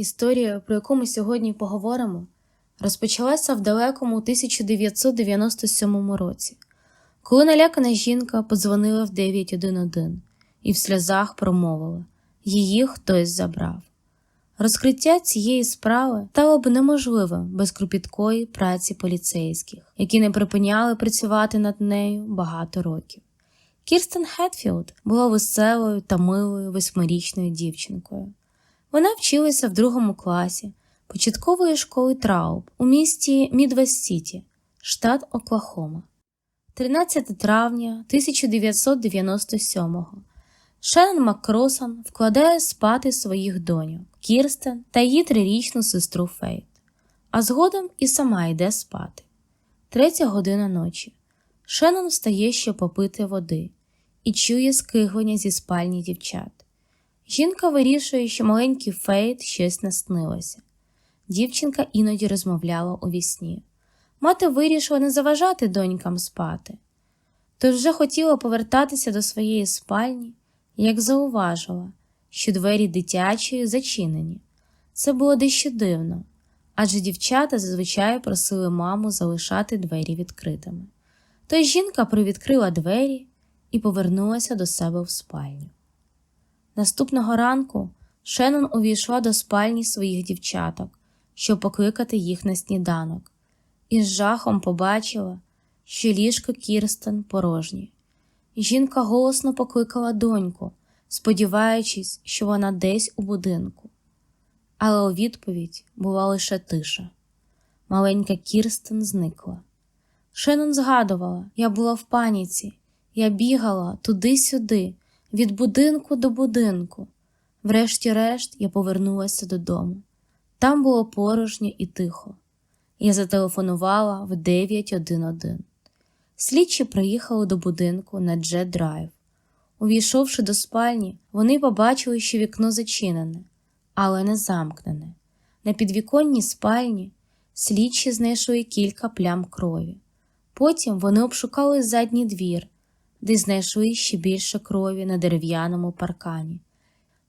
Історія, про яку ми сьогодні поговоримо, розпочалася в далекому 1997 році, коли налякана жінка подзвонила в 911 і в сльозах промовила її хтось забрав. Розкриття цієї справи стало б неможливим без кропіткої праці поліцейських, які не припиняли працювати над нею багато років. Кірстен Хетфілд була веселою та милою восьмирічною дівчинкою. Вона вчилася в другому класі початкової школи Трауб у місті Мідвест Сіті, штат Оклахома. 13 травня 1997-го Шеннон Маккросан вкладає спати своїх доньок Кірстен та її трирічну сестру Фейт, а згодом і сама йде спати. Третя година ночі. Шеннон встає, щоб попити води, і чує скиглення зі спальні дівчат. Жінка вирішує, що маленький Фейт щось наснилося. Дівчинка іноді розмовляла у вісні. Мати вирішила не заважати донькам спати. Тож вже хотіла повертатися до своєї спальні, як зауважила, що двері дитячої зачинені. Це було дещо дивно, адже дівчата зазвичай просили маму залишати двері відкритими. Тож жінка привідкрила двері і повернулася до себе в спальню. Наступного ранку Шеннон увійшла до спальні своїх дівчаток, щоб покликати їх на сніданок, і з жахом побачила, що ліжко Кірстен порожнє. Жінка голосно покликала доньку, сподіваючись, що вона десь у будинку. Але у відповідь була лише тиша. Маленька Кірстен зникла. Шеннон згадувала, я була в паніці, я бігала туди-сюди, від будинку до будинку. Врешті-решт я повернулася додому. Там було порожньо і тихо. Я зателефонувала в 911. Слідчі приїхали до будинку на Джет Драйв. Увійшовши до спальні, вони побачили, що вікно зачинене, але не замкнене. На підвіконній спальні слідчі знайшли кілька плям крові. Потім вони обшукали задній двір, де знайшли ще більше крові на дерев'яному паркані.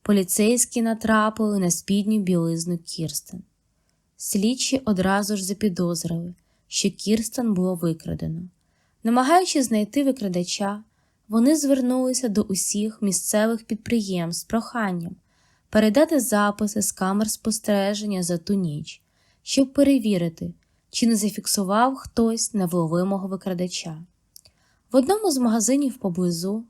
Поліцейські натрапили на спідню білизну Кірстен. Слідчі одразу ж запідозрили, що Кірстен було викрадено. Намагаючись знайти викрадача, вони звернулися до усіх місцевих підприємств з проханням передати записи з камер спостереження за ту ніч, щоб перевірити, чи не зафіксував хтось невловимого викрадача. В одному з магазинів поблизу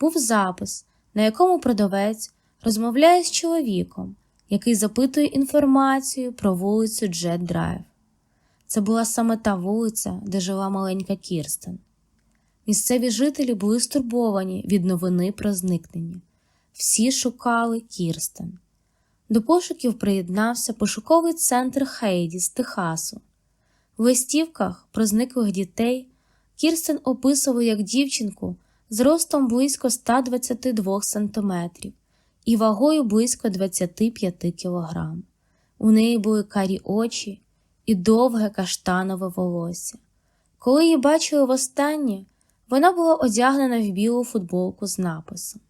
був запис, на якому продавець розмовляє з чоловіком, який запитує інформацію про вулицю Джет Драйв. Це була саме та вулиця, де жила маленька Кірстен. Місцеві жителі були стурбовані від новини про зникнення. Всі шукали Кірстен. До пошуків приєднався пошуковий центр Хейді з Техасу. В листівках про зниклих дітей Кірстен описував як дівчинку з ростом близько 122 см і вагою близько 25 кг. У неї були карі очі і довге каштанове волосся. Коли її бачили востаннє, вона була одягнена в білу футболку з написом.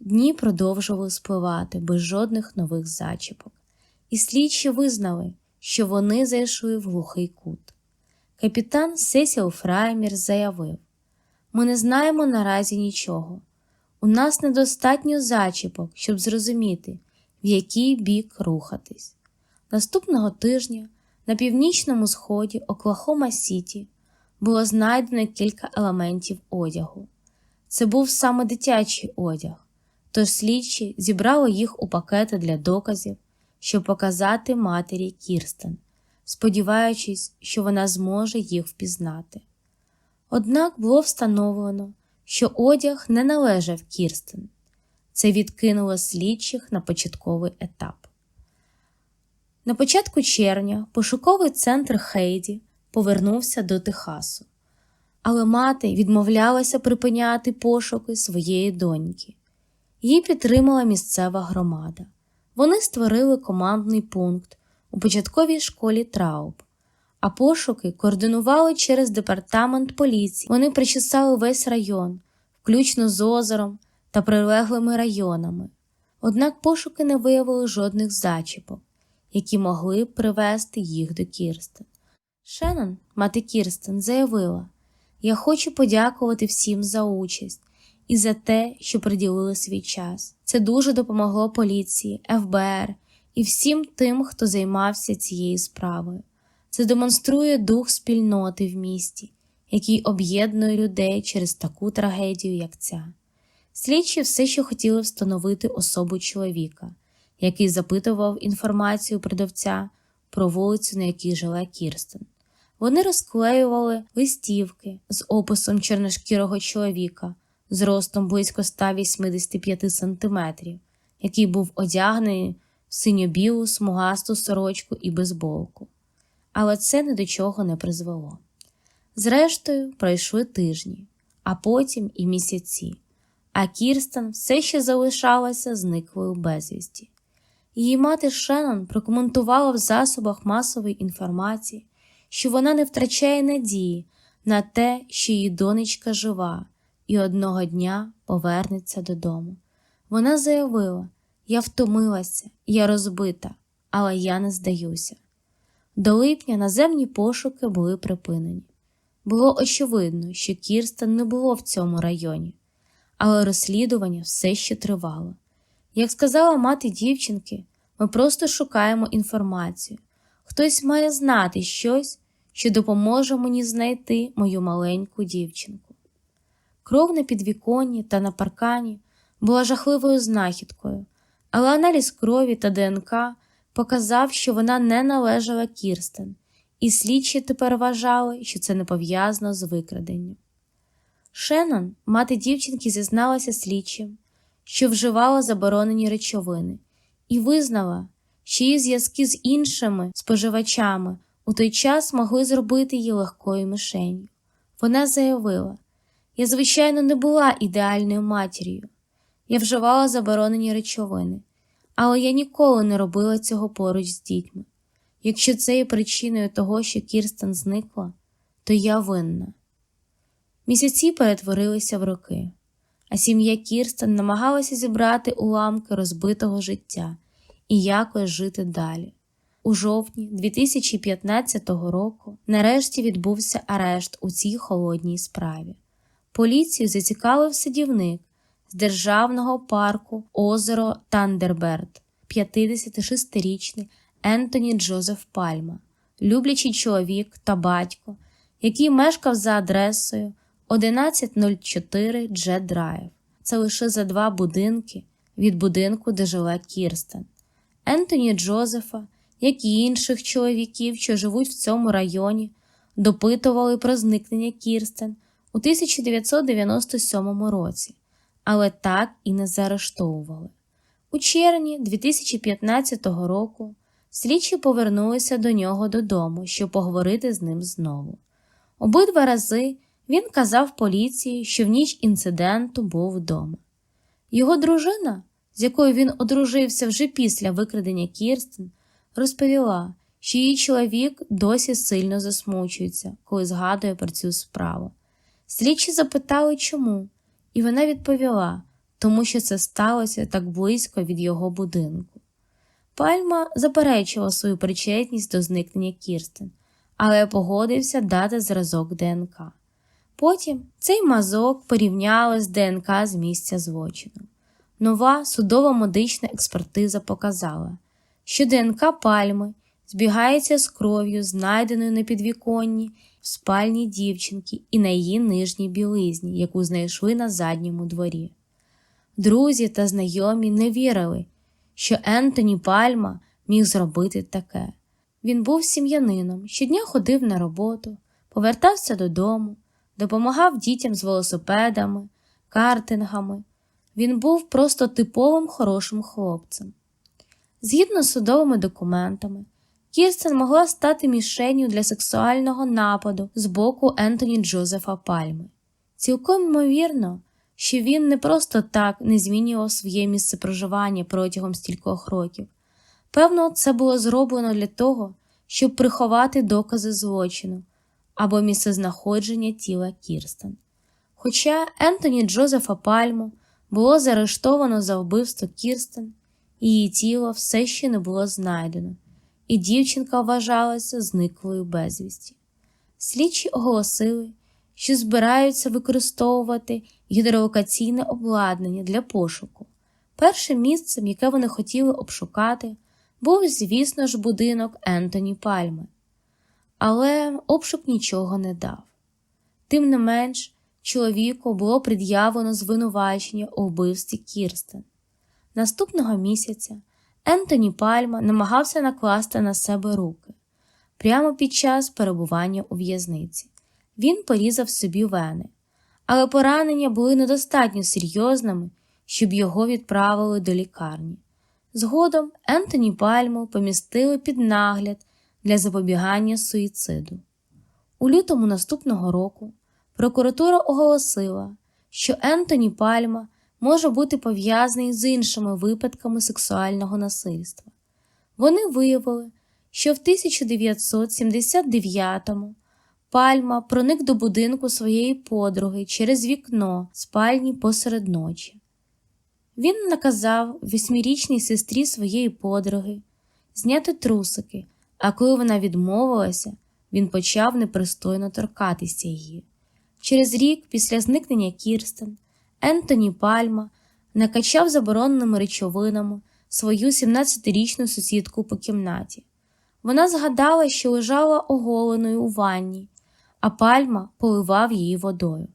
Дні продовжували спливати без жодних нових зачіпок, і слідчі визнали, що вони зайшли в глухий кут. Капітан Сесіл Фраймір заявив: Ми не знаємо наразі нічого. У нас недостатньо зачіпок, щоб зрозуміти, в який бік рухатись. Наступного тижня на північному сході Оклахома Сіті було знайдено кілька елементів одягу. Це був саме дитячий одяг, тож слідчі зібрали їх у пакети для доказів, щоб показати матері Кірстен, сподіваючись, що вона зможе їх впізнати. Однак було встановлено, що одяг не належав Кірстен. Це відкинуло слідчих на початковий етап. На початку червня пошуковий центр Хейді повернувся до Техасу, але мати відмовлялася припиняти пошуки своєї доньки. Її підтримала місцева громада. Вони створили командний пункт у початковій школі Трауб, а пошуки координували через департамент поліції. Вони причесали весь район, включно з озером та прилеглими районами. Однак пошуки не виявили жодних зачіпок, які могли б привести їх до Кірстен. Шеннон, мати Кірстен, заявила: Я хочу подякувати всім за участь і за те, що приділили свій час. Це дуже допомогло поліції, ФБР і всім тим, хто займався цією справою. Це демонструє дух спільноти в місті, який об'єднує людей через таку трагедію, як ця. Слідчі все ще хотіли встановити особу чоловіка, який запитував інформацію продавця про вулицю, на якій жила Кірстен. Вони розклеювали листівки з описом чорношкірого чоловіка з ростом близько 185 сантиметрів, який був одягнений синьо-білу смугасту сорочку і бейсболку. Але це ні до чого не призвело. Зрештою, пройшли тижні, а потім і місяці, а Кірстен все ще залишалася зниклою безвісті. Її мати Шеннон прокоментувала в засобах масової інформації, що вона не втрачає надії на те, що її донечка жива і одного дня повернеться додому. Вона заявила: Я втомилася, я розбита, але я не здаюся. До липня наземні пошуки були припинені. Було очевидно, що Кірстен не було в цьому районі, але розслідування все ще тривало. Як сказала мати дівчинки, ми просто шукаємо інформацію. Хтось має знати щось, що допоможе мені знайти мою маленьку дівчинку. Кров на підвіконні та на паркані була жахливою знахідкою, але аналіз крові та ДНК показав, що вона не належала Кірстен, і слідчі тепер вважали, що це не пов'язано з викраденням. Шеннон, мати дівчинки, зізналася слідчим, що вживала заборонені речовини, і визнала, що її зв'язки з іншими споживачами у той час могли зробити її легкою мишенью. Вона заявила: Я, звичайно, не була ідеальною матір'ю, я вживала заборонені речовини, але я ніколи не робила цього поруч з дітьми. Якщо це є причиною того, що Кірстен зникла, то я винна. Місяці перетворилися в роки, а сім'я Кірстен намагалася зібрати уламки розбитого життя і якось жити далі. У жовтні 2015 року нарешті відбувся арешт у цій холодній справі. Поліцію зацікавив садівник з державного парку Озеро Тандерберт, 56-річний Ентоні Джозеф Пальма, люблячий чоловік та батько, який мешкав за адресою 1104 Джет Драйв. Це лише за два будинки від будинку, де жила Кірстен. Ентоні Джозефа, як і інших чоловіків, що живуть в цьому районі, допитували про зникнення Кірстен у 1997 році, але так і не заарештовували. У червні 2015 року слідчі повернулися до нього додому, щоб поговорити з ним знову. Обидва рази він казав поліції, що в ніч інциденту був вдома. Його дружина, з якою він одружився вже після викрадення Кірстен, розповіла, що її чоловік досі сильно засмучується, коли згадує про цю справу. Слідчі запитали, чому, і вона відповіла, тому що це сталося так близько від його будинку. Пальма заперечила свою причетність до зникнення Кірстен, але погодився дати зразок ДНК. Потім цей мазок порівняли з ДНК з місця злочину. Нова судова медична експертиза показала, що ДНК пальми збігається з кров'ю, знайденою на підвіконні в спальні дівчинки і на її нижній білизні, яку знайшли на задньому дворі. Друзі та знайомі не вірили, що Ентоні Пальма міг зробити таке. Він був сім'янином, щодня ходив на роботу, повертався додому, допомагав дітям з велосипедами, картингами. Він був просто типовим хорошим хлопцем. Згідно з судовими документами, Кірстен могла стати мішенню для сексуального нападу з боку Ентоні Джозефа Пальми. Цілком ймовірно, що він не просто так не змінював своє місце проживання протягом стількох років. Певно, це було зроблено для того, щоб приховати докази злочину або місцезнаходження тіла Кірстен. Хоча Ентоні Джозефа Пальму було заарештовано за вбивство Кірстен, її тіло все ще не було знайдено, і дівчинка вважалася зниклою безвісті. Слідчі оголосили, що збираються використовувати гідролокаційне обладнання для пошуку. Першим місцем, яке вони хотіли обшукати, був, звісно ж, будинок Ентоні Пальми. Але обшук нічого не дав. Тим не менш, чоловіку було пред'явлено звинувачення у вбивстві Кірстен. Наступного місяця Ентоні Пальма намагався накласти на себе руки прямо під час перебування у в'язниці. Він порізав собі вени, але поранення були недостатньо серйозними, щоб його відправили до лікарні. Згодом Ентоні Пальму помістили під нагляд для запобігання суїциду. У лютому наступного року прокуратура оголосила, що Ентоні Пальма може бути пов'язаний з іншими випадками сексуального насильства. Вони виявили, що в 1979-му Пальма проник до будинку своєї подруги через вікно спальні посеред ночі. Він наказав восьмирічній сестрі своєї подруги зняти трусики, а коли вона відмовилася, він почав непристойно торкатися її. Через рік після зникнення Кірстен Ентоні Пальма накачав забороненими речовинами свою 17-річну сусідку по кімнаті. Вона згадала, що лежала оголеною у ванні, а пальма поливав її водою.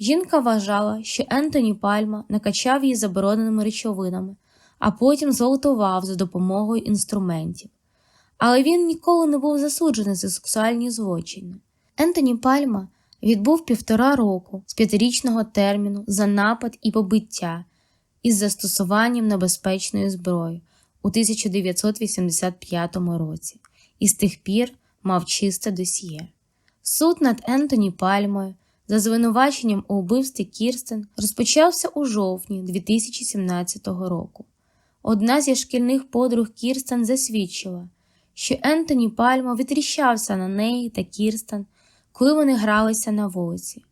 Жінка вважала, що Ентоні Пальма накачав її забороненими речовинами, а потім зґвалтував за допомогою інструментів. Але він ніколи не був засуджений за сексуальні злочини. Ентоні Пальма відбув півтора року з п'ятирічного терміну за напад і побиття із застосуванням небезпечної зброї у 1985 році і з тих пір мав чисте досьє. Суд над Ентоні Пальмою за звинуваченням у вбивстві Кірстен розпочався у жовтні 2017 року. Одна зі шкільних подруг Кірстен засвідчила, що Ентоні Пальма витріщався на неї та Кірстен, коли вони гралися на вулиці.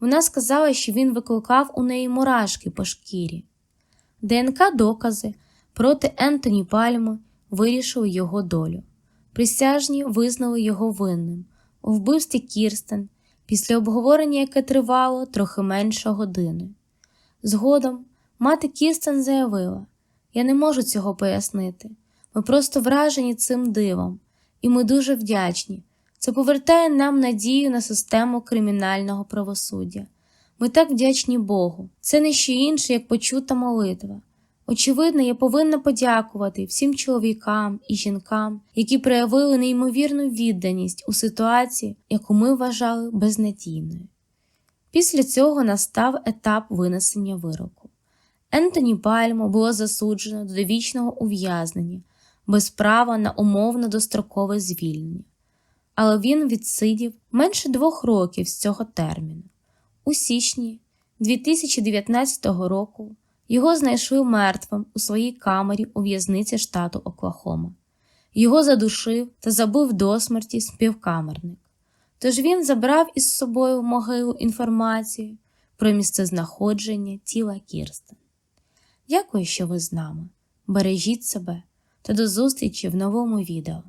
Вона сказала, що він викликав у неї мурашки по шкірі. ДНК докази проти Ентоні Пальми вирішили його долю. Присяжні визнали його винним у вбивстві Кірстен після обговорення, яке тривало трохи менше години. Згодом мати Кірстен заявила: Я не можу цього пояснити. Ми просто вражені цим дивом, і ми дуже вдячні. Це повертає нам надію на систему кримінального правосуддя. Ми так вдячні Богу. Це не що інше, як почута молитва. Очевидно, я повинна подякувати всім чоловікам і жінкам, які проявили неймовірну відданість у ситуації, яку ми вважали безнадійною. Після цього настав етап винесення вироку. Ентоні Пальмо було засуджено до довічного ув'язнення без права на умовно дострокове звільнення, але він відсидів менше двох років з цього терміну. У січні 2019 року. Його знайшли мертвим у своїй камері у в'язниці штату Оклахома. Його задушив та забив до смерті співкамерник. Тож він забрав із собою в могилу інформацію про місцезнаходження тіла Кірстен. Дякую, що ви з нами. Бережіть себе та до зустрічі в новому відео.